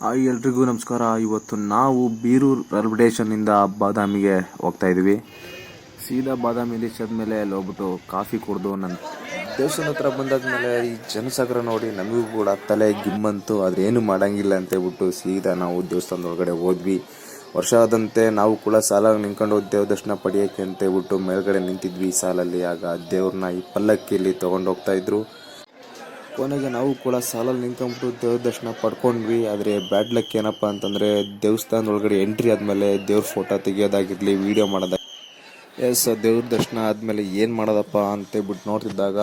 Hi ಎಲ್ರಿಗೂ ನಮಸ್ಕಾರ. ಇವತ್ತು ನಾವು ಬೀರೂರು ಸ್ಟೇಷನ್ನಿಂದ ಬಾದಾಮಿಗೆ ಹೋಗ್ತಾ ಇದ್ದೀವಿ ಸೀದಾ ಬಾದಾಮಿ ರೀಚ್ ಆದಮೇಲೆ ಅಲ್ಲಿ ಹೋಗ್ಬಿಟ್ಟು ಕಾಫಿ ಕುಡಿದು ನನ್ನ ದೇವಸ್ಥಾನ ಹತ್ರ ಬಂದಾದ್ಮೇಲೆ ಈ ಜನಸಾಗರ ನೋಡಿ ನಮಗೂ ಕೂಡ ತಲೆ ಗಿಮ್ಮಂತು, ಆದ್ರೆ ಏನು ಮಾಡಂಗಿಲ್ಲ ಅಂತ ಹೇಳ್ಬಿಟ್ಟು ಸೀದಾ ನಾವು ದೇವಸ್ಥಾನದ ಒಳಗಡೆ ಹೋದ್ವಿ. ವರ್ಷ ಆದಂತೆ ನಾವು ಕೂಡ ಸಾಲಾಗಿ ನಿಂತ್ಕೊಂಡು ದೇವ ದರ್ಶನ ಪಡೆಯೋಕ್ಕೆ ಅಂತ ಹೇಳ್ಬಿಟ್ಟು ಮೇಲ್ಗಡೆ ನಿಂತಿದ್ವಿ. ಸಾಲಲ್ಲಿ ಆಗ ದೇವ್ರನ್ನ ಈ ಪಲ್ಲಕ್ಕಿಯಲ್ಲಿ ತಗೊಂಡು ಹೋಗ್ತಾ ಇದ್ರು. ಕೊನೆಗೆ ನಾವು ಕೂಡ ಸಾಲಲ್ಲಿ ನಿಂತ್ಕೊಂಡ್ಬಿಟ್ಟು ದೇವ್ರ ದರ್ಶನ ಪಡ್ಕೊಂಡ್ವಿ. ಆದರೆ ಬ್ಯಾಡ್ ಲಕ್ ಏನಪ್ಪ ಅಂತಂದರೆ ದೇವಸ್ಥಾನದ ಒಳಗಡೆ ಎಂಟ್ರಿ ಆದಮೇಲೆ ದೇವ್ರ ಫೋಟೋ ತೆಗಿಯೋದಾಗಿರಲಿ ವೀಡಿಯೋ ಮಾಡೋದಾಗ ಎಸ್ ದೇವ್ರ ದರ್ಶನ ಆದಮೇಲೆ ಏನು ಮಾಡೋದಪ್ಪ ಅಂತೇಳ್ಬಿಟ್ಟು ನೋಡ್ತಿದ್ದಾಗ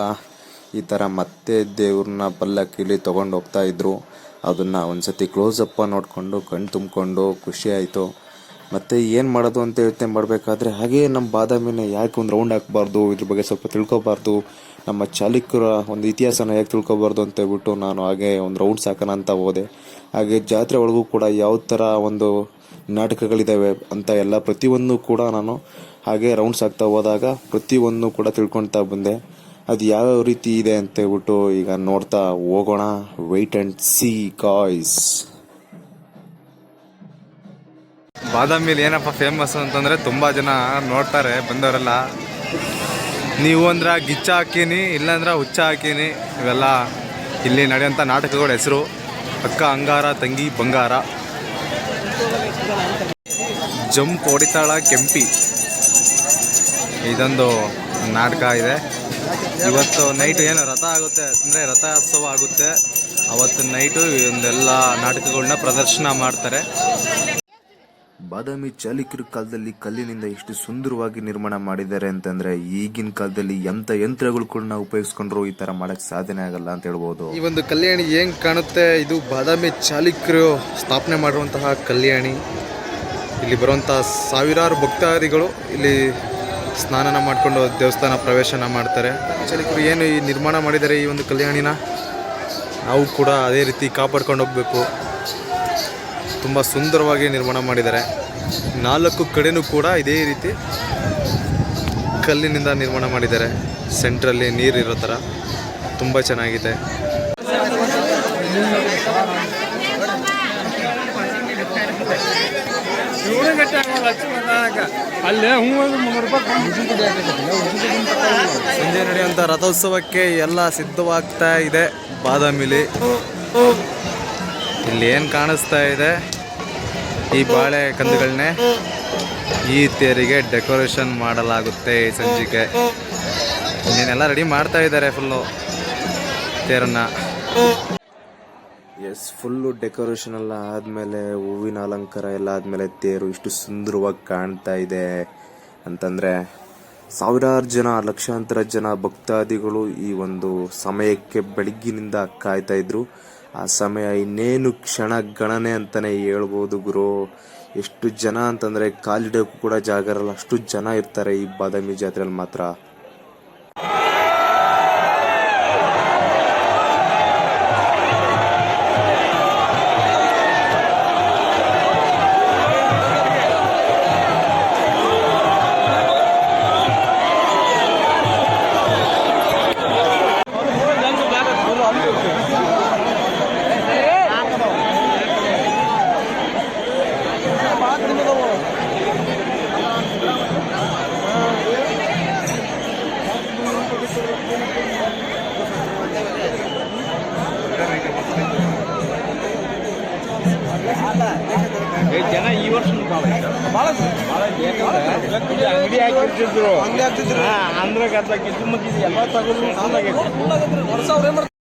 ಈ ಥರ ಮತ್ತೆ ದೇವ್ರನ್ನ ಪಲ್ಲಕ್ಕಿಲಿ ತೊಗೊಂಡು ಹೋಗ್ತಾ ಇದ್ರು. ಅದನ್ನು ಒಂದು ಸತಿ ಕ್ಲೋಸಪ್ಪ ನೋಡಿಕೊಂಡು ಕಣ್ಣು ತುಂಬಿಕೊಂಡು ಖುಷಿ ಆಯಿತು. ಮತ್ತೆ ಏನು ಮಾಡೋದು ಅಂತ ಯೋಚನೆ ಮಾಡಬೇಕಾದ್ರೆ ಹಾಗೆ ನಮ್ಮ ಬಾದಾಮಿನ ಯಾಕೆ ಒಂದು ರೌಂಡ್ ಹಾಕಬಾರ್ದು? ಇದ್ರ ಬಗ್ಗೆ ಸ್ವಲ್ಪ ತಿಳ್ಕೊಬಾರ್ದು. ನಮ್ಮ ಚಾಲುಕ್ಯರ ಒಂದು ಇತಿಹಾಸನ ಯಾಕೆ ತಿಳ್ಕೊಬಾರ್ದು ಅಂತ ಹೇಳ್ಬಿಟ್ಟು ನಾನು ಹಾಗೆ ಒಂದು ರೌಂಡ್ಸ್ ಹಾಕೋಣ ಅಂತ ಹೋದೆ. ಹಾಗೆ ಜಾತ್ರೆ ಒಳಗೂ ಕೂಡ ಯಾವ ಥರ ಒಂದು ನಾಟಕಗಳಿದ್ದಾವೆ ಅಂತ ಎಲ್ಲ ಪ್ರತಿಯೊಂದು ಕೂಡ ನಾನು ಹಾಗೆ ರೌಂಡ್ಸ್ ಆಗ್ತಾ ಹೋದಾಗ ಪ್ರತಿಯೊಂದು ಕೂಡ ತಿಳ್ಕೊಳ್ತಾ ಬಂದೆ. ಅದು ಯಾವ್ಯಾವ ರೀತಿ ಇದೆ ಅಂತ ಹೇಳ್ಬಿಟ್ಟು ಈಗ ನೋಡ್ತಾ ಹೋಗೋಣ. ವೆಯ್ಟ್ ಆ್ಯಂಡ್ ಸಿ ಕಾಯ್ಸ್ ಬಾದಾಮಿಲಿ ಏನಪ್ಪ ಫೇಮಸ್ ಅಂತಂದರೆ ತುಂಬ ಜನ ನೋಡ್ತಾರೆ, ಬಂದವರೆಲ್ಲ. ನೀವು ಅಂದ್ರೆ ಗಿಚ್ಚ ಹಾಕೀನಿ, ಇಲ್ಲಾಂದ್ರೆ ಹುಚ್ಚ ಹಾಕೀನಿ. ಇವೆಲ್ಲ ಇಲ್ಲಿ ನಡೆಯುವಂಥ ನಾಟಕಗಳ ಹೆಸರು ಅಕ್ಕ ಅಂಗಾರ, ತಂಗಿ ಬಂಗಾರ. ಜಂಪ್ ಹೊಡಿತಾಳ ಕೆಂಪಿ. ಇದೊಂದು ನಾಟಕ ಇದೆ. ಇವತ್ತು ನೈಟ್ ಏನು ರಥ ಆಗುತ್ತೆ ಅಂದರೆ ರಥೋತ್ಸವ ಆಗುತ್ತೆ. ಅವತ್ತು ನೈಟು ಒಂದೆಲ್ಲ ನಾಟಕಗಳನ್ನ ಪ್ರದರ್ಶನ ಮಾಡ್ತಾರೆ. ಬಾದಾಮಿ ಚಾಲುಕ್ಯರ ಕಾಲದಲ್ಲಿ ಕಲ್ಲಿನಿಂದ ಎಷ್ಟು ಸುಂದರವಾಗಿ ನಿರ್ಮಾಣ ಮಾಡಿದ್ದಾರೆ ಅಂತಂದ್ರೆ ಈಗಿನ ಕಾಲದಲ್ಲಿ ಎಂತ ಯಂತ್ರಗಳು ಕೂಡ ನಾವು ಉಪಯೋಗಿಸ್ಕೊಂಡ್ರು ಈ ತರ ಮಾಡಕ್ ಸಾಧನೆ ಆಗಲ್ಲ ಅಂತ ಹೇಳ್ಬೋದು. ಈ ಒಂದು ಕಲ್ಯಾಣಿ ಹೆಂಗ್ ಕಾಣುತ್ತೆ? ಇದು ಬಾದಾಮಿ ಚಾಲುಕ್ಯರು ಸ್ಥಾಪನೆ ಮಾಡುವಂತಹ ಕಲ್ಯಾಣಿ. ಇಲ್ಲಿ ಬರುವಂತಹ ಸಾವಿರಾರು ಭಕ್ತಾದಿಗಳು ಇಲ್ಲಿ ಸ್ನಾನನ ಮಾಡಿಕೊಂಡು ದೇವಸ್ಥಾನ ಪ್ರವೇಶನ ಮಾಡ್ತಾರೆ. ಚಾಲುಕ್ಯರು ಏನು ಈ ನಿರ್ಮಾಣ ಮಾಡಿದ್ದಾರೆ ಈ ಒಂದು ಕಲ್ಯಾಣಿನ? ನಾವು ಕೂಡ ಅದೇ ರೀತಿ ಕಾಪಾಡ್ಕೊಂಡು ಹೋಗ್ಬೇಕು. ತುಂಬ ಸುಂದರವಾಗಿ ನಿರ್ಮಾಣ ಮಾಡಿದ್ದಾರೆ. ನಾಲ್ಕು ಕಡೆನೂ ಕೂಡ ಇದೇ ರೀತಿ ಕಲ್ಲಿನಿಂದ ನಿರ್ಮಾಣ ಮಾಡಿದ್ದಾರೆ. ಸೆಂಟ್ರಲ್ಲಿ ನೀರಿರೋ ಥರ ತುಂಬ ಚೆನ್ನಾಗಿದೆ. ಸಂಜೆ ನಡೆಯುವಂಥ ರಥೋತ್ಸವಕ್ಕೆ ಎಲ್ಲ ಸಿದ್ಧವಾಗ್ತಾ ಇದೆ. ಬಾದಾಮಿಲಿ. ಇಲ್ಲಿ ಏನು ಕಾಣಿಸ್ತಾ ಇದೆ? ಈ ಬಾಳೆ ಕಂದುಗಳನ್ನೇ ಈ ತೇರಿಗೆ ಡೆಕೋರೇಷನ್ ಮಾಡಲಾಗುತ್ತೆ ಈ ಸಂಜಿಕೆ ಇನ್ನೇನೆಲ್ಲ ರೆಡಿ ಮಾಡ್ತಾ ಇದ್ದಾರೆ ಫುಲ್ಲು ತೇರನ್ನ. ಎಸ್ ಫುಲ್ಲು ಡೆಕೋರೇಷನ್ ಎಲ್ಲ ಆದ್ಮೇಲೆ, ಹೂವಿನ ಅಲಂಕಾರ ಎಲ್ಲ ಆದ್ಮೇಲೆ ತೇರು ಇಷ್ಟು ಸುಂದರವಾಗಿ ಕಾಣ್ತಾ ಇದೆ. ಅಂತಂದ್ರೆ ಸಾವಿರಾರು ಜನ, ಲಕ್ಷಾಂತರ ಜನ ಭಕ್ತಾದಿಗಳು ಈ ಒಂದು ಸಮಯಕ್ಕೆ ಬೆಳಗ್ಗಿನಿಂದ ಕಾಯ್ತಾ ಇದ್ರು. ಆ ಸಮಯ ಇನ್ನೇನು ಕ್ಷಣ ಗಣನೆ ಅಂತಾನೆ ಹೇಳ್ಬೋದು ಗುರು. ಎಷ್ಟು ಜನ ಅಂತಂದ್ರೆ ಕಾಲಿಡೋಕ್ಕೂ ಕೂಡ ಜಾಗ ಇರಲ್ಲ. ಅಷ್ಟು ಜನ ಇರ್ತಾರೆ ಈ ಬಾದಾಮಿ ಜಾತ್ರೆಯಲ್ಲಿ ಮಾತ್ರ. ಜನ ಈ ವರ್ಷ ಭಾಳ ಅಂಗಡಿ ಹಾಕಿರ್ತಿದ್ರು ಅಂಗಡಿ ಹಾಕ್ತಿದ್ರು ಅಂದ್ರೆ ಗದ್ದಲ ಕಿತ್ತು ಮತ್ತೆ ಎಲ್ಲ ತಗೊಂಡು